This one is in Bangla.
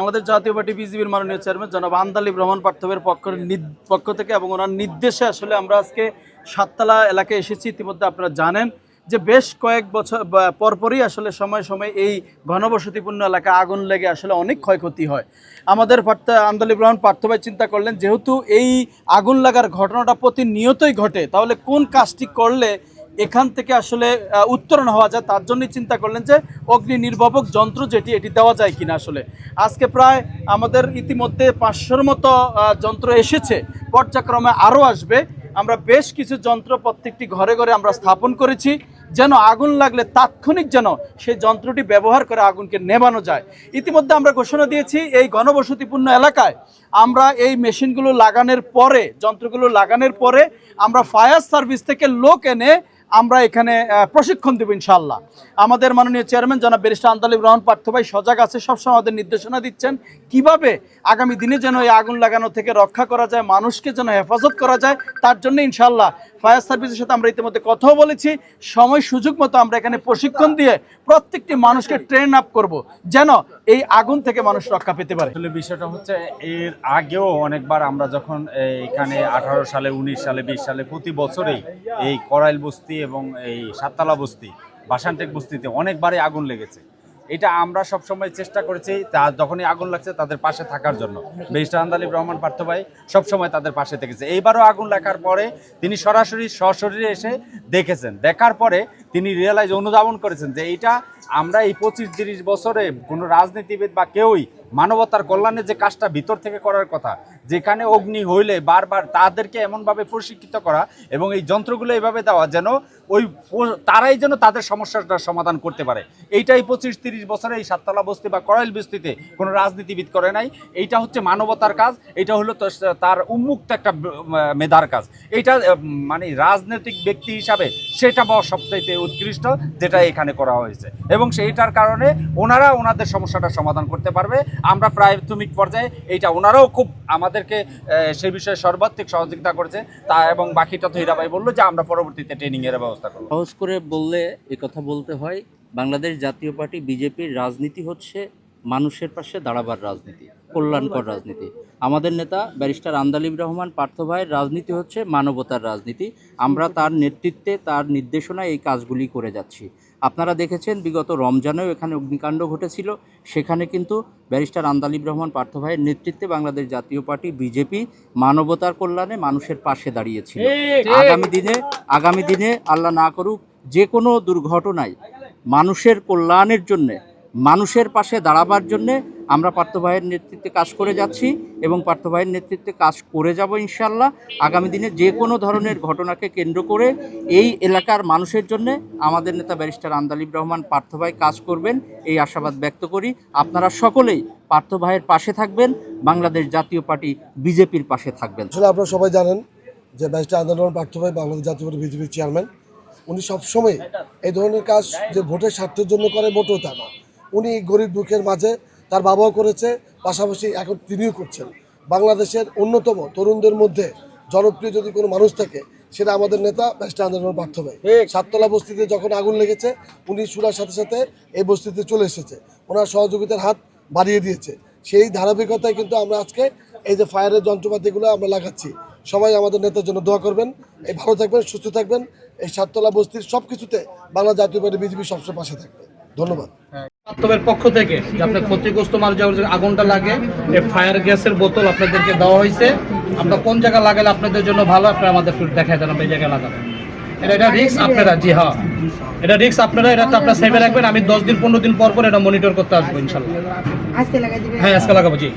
আমাদের জাতীয় পার্টি বিজেপির মাননীয় চেয়ারম্যান জনাব আন্দালি ভ্রমণ পার্থবের পক্ষ পক্ষ থেকে এবং ওনার নির্দেশে আসলে আমরা আজকে সাততলা এলাকায় এসেছি। ইতিমধ্যে আপনারা জানেন যে বেশ কয়েক বছর পরপরই আসলে সময় সময় এই ঘনবসতিপূর্ণ এলাকা আগুন লেগে আসলে অনেক ক্ষয়ক্ষতি হয়। আমাদের আন্দালি ভ্রমণ পার্থভাই চিন্তা করলেন, যেহেতু এই আগুন লাগার ঘটনাটা প্রতিনিয়তই ঘটে, তাহলে কোন কাজটি করলে এখান থেকে আসলে উত্তরণ হওয়া যায়। তার জন্যই চিন্তা করলেন যে, অগ্নি নির্বাপক যন্ত্র যেটি, এটি দেওয়া যায় কিনা আসলে। আজকে প্রায় আমাদের ইতিমধ্যে পাঁচশোর মতো যন্ত্র এসেছে। পর্যায়ক্রমে আরও আসবে। আমরা বেশ কিছু যন্ত্র প্রত্যেকটি ঘরে ঘরে আমরা স্থাপন করেছি। যেন আগুন লাগলে তাৎক্ষণিক যেন সেই যন্ত্রটি ব্যবহার করে আগুনকে নেভানো যায়। ইতিমধ্যে আমরা ঘোষণা দিয়েছি, এই ঘনবসতিপূর্ণ এলাকায় আমরা এই মেশিনগুলো লাগানোর পরে, যন্ত্রগুলো লাগানোর পরে আমরা ফায়ার সার্ভিস থেকে লোক এনে আমরা এখানে প্রশিক্ষণ দেবো ইনশাল্লাহ আমাদের মাননীয় চেয়ারম্যান জনাব ব্যারিস্টার আন্তালিব রহমান পার্থভাই সজাগ আছে, সবসময় আমাদের নির্দেশনা দিচ্ছেন কীভাবে আগামী দিনে যেন এই আগুন লাগানো থেকে রক্ষা করা যায়, মানুষকে যেন হেফাজত করা যায়, তার জন্য ইনশাল্লাহ ফায়ার সার্ভিসের সাথে আমরা ইতিমধ্যে কথাও বলেছি। সময় সুযোগ মতো আমরা এখানে প্রশিক্ষণ দিয়ে প্রত্যেকটি মানুষকে ট্রেন আপ করব। যেন এই আগুন থেকে মানুষ রক্ষা পেতে পারে। আসলে বিষয়টা হচ্ছে, এর আগেও অনেকবার আমরা যখন এখানে আঠারো সালে, উনিশ সালে, বিশ সালে প্রতি বছরেই এই করাইল বস্তি এবং এই সাততলা বস্তি বাসানটেক বস্তিতে অনেকবারই আগুন লেগেছে। এটা আমরা সবসময় চেষ্টা করেছি, তা যখনই আগুন লাগছে তাদের পাশে থাকার জন্য। বেস্টার আন্দালি রহমান পার্থ ভাই সবসময় তাদের পাশে থেকেছে। এইবারও আগুন লাগার পরে তিনি সরাসরি সশরীরে এসে দেখেছেন। দেখার পরে তিনি রিয়েলাইজ অনুধাবন করেছেন যে এইটা আমরা এই পঁচিশ তিরিশ বছরে কোনো রাজনীতিবিদ বা কেউই মানবতার কল্যাণে যে কাজটা ভিতর থেকে করার কথা, যেখানে অগ্নি হইলে বারবার তাদেরকে এমনভাবে প্রশিক্ষিত করা এবং এই যন্ত্রগুলো এইভাবে দেওয়া যেন ওই তারাই যেন তাদের সমস্যাটার সমাধান করতে পারে। এইটাই পঁচিশ তিরিশ বছরে এই সাততলা বস্তি বা করাইল বস্তিতে কোনো রাজনীতিবিদ করে নাই। এইটা হচ্ছে মানবতার কাজ এটা হলো তার উন্মুক্ত একটা মেধার কাজ। এইটা মানে রাজনৈতিক ব্যক্তি হিসাবে সেটা বড় সবচাইতে উৎকৃষ্ট, যেটা এখানে করা হয়েছে। এবং সেইটার কারণে ওনারা ওনাদের সমস্যাটা সমাধান করতে পারবে। আমরা প্রাথমিক পর্যায়ে এইটা ওনারাও খুব আমাদেরকে সে বিষয়ে সর্বাত্মক সহযোগিতা করেছে। তা এবং বাকিটা তো হীরাবাই বলল যে আমরা পরবর্তীতে ট্রেনিংয়ের ব্যবস্থা করব। সহজ করে বললে কথা বলতে হয়, বাংলাদেশ জাতীয় পার্টি, বিজেপির রাজনীতি হচ্ছে মানুষের পাশে দাঁড়াবার রাজনীতি। কল্যাণকর রাজনীতি। আমাদের নেতা ব্যারিস্টার আন্দালিব রহমান পার্থ ভাইয়ের রাজনীতি হচ্ছে মানবতার রাজনীতি। আমরা তার নেতৃত্বে তার নির্দেশনায় এই কাজগুলি করে যাচ্ছি। আপনারা দেখেছেন বিগত রমজানেও এখানে অগ্নিকাণ্ড ঘটেছিল। সেখানে কিন্তু ব্যারিস্টার আন্দালিব রহমান পার্থ ভাইয়ের নেতৃত্বে বাংলাদেশ জাতীয় পার্টি বিজেপি মানবতার কল্যাণে মানুষের পাশে দাঁড়িয়েছিল। আগামী দিনে আগামী দিনে আল্লাহ না করুক যে কোনো দুর্ঘটনায় মানুষের কল্যাণের জন্যে মানুষের পাশে দাঁড়াবার জন্যে আমরা পার্থ ভাইয়ের নেতৃত্বে কাজ করে যাচ্ছি এবং পার্থ ভাইয়ের নেতৃত্বে কাজ করে যাব ইনশাল্লাহ আগামী দিনে যে কোনো ধরনের ঘটনাকে কেন্দ্র করে এই এলাকার মানুষের জন্যে আমাদের নেতা ব্যারিস্টার আন্দালিব রহমান, পার্থ ভাই কাজ করবেন, এই আশাবাদ ব্যক্ত করি। আপনারা সকলেই পার্থ ভাইয়ের পাশে থাকবেন, বাংলাদেশ জাতীয় পার্টি বিজেপির পাশে থাকবেন। আসলে আপনারা সবাই জানেন যে ব্যারিস্টার আন্দোলন পার্থ ভাই বাংলাদেশ জাতীয় পার্টি বিজেপির চেয়ারম্যান। উনি সবসময় এই ধরনের কাজ যে ভোটের স্বার্থের জন্য করে মোটেও তা না। উনি গরিব দুঃখের মাঝে তার বাবাও করেছে পাশাপাশি এখন তিনিও করছেন। বাংলাদেশের অন্যতম তরুণদের মধ্যে জনপ্রিয় যদি কোনো মানুষ থাকে সেটা আমাদের নেতা ব্যারিস্টার আন্দোলন পার্থ ভাই। সাততলা বস্তিতে যখন আগুন লেগেছে উনি সুরার সাথে সাথে এই বস্তিতে চলে এসেছে। ওনার সহযোগিতার হাত বাড়িয়ে দিয়েছে। সেই ধারাবাহিকতায় কিন্তু আমরা আজকে এই যে ফায়ারের যন্ত্রপাতিগুলো আমরা লাগাচ্ছি সবাই আমাদের নেতার জন্য দোয়া করবেন। এই ভালো থাকবেন সুস্থ থাকবেন। এই সাততলা বস্তির সব কিছুতে বাংলা জাতীয় পার্টি বিজেপি সবসময় পাশে থাকবে। ধন্যবাদ। বাস্তবের পক্ষ থেকে যে আপনার ক্ষতিগ্রস্ত মানুষ আগুনটা লাগে এই ফায়ার গ্যাসের বোতল আপনাদেরকে দেওয়া হয়েছে। আমরা কোন জায়গায় লাগালে আপনাদের জন্য ভালো আপনারা আমাদের একটু দেখা দেন আমরা এই জায়গায় লাগাবেন এটা এটা রিক্স আপনারা জি হ্যাঁ। এটা রিক্স আপনারা এটা তো আপনার সেভে রাখবেন। আমি দশ দিন পনেরো দিন পর পর এটা মনিটর করতে আসব ইনশাল্লাহ। হ্যাঁ আজকে লাগাবো জি।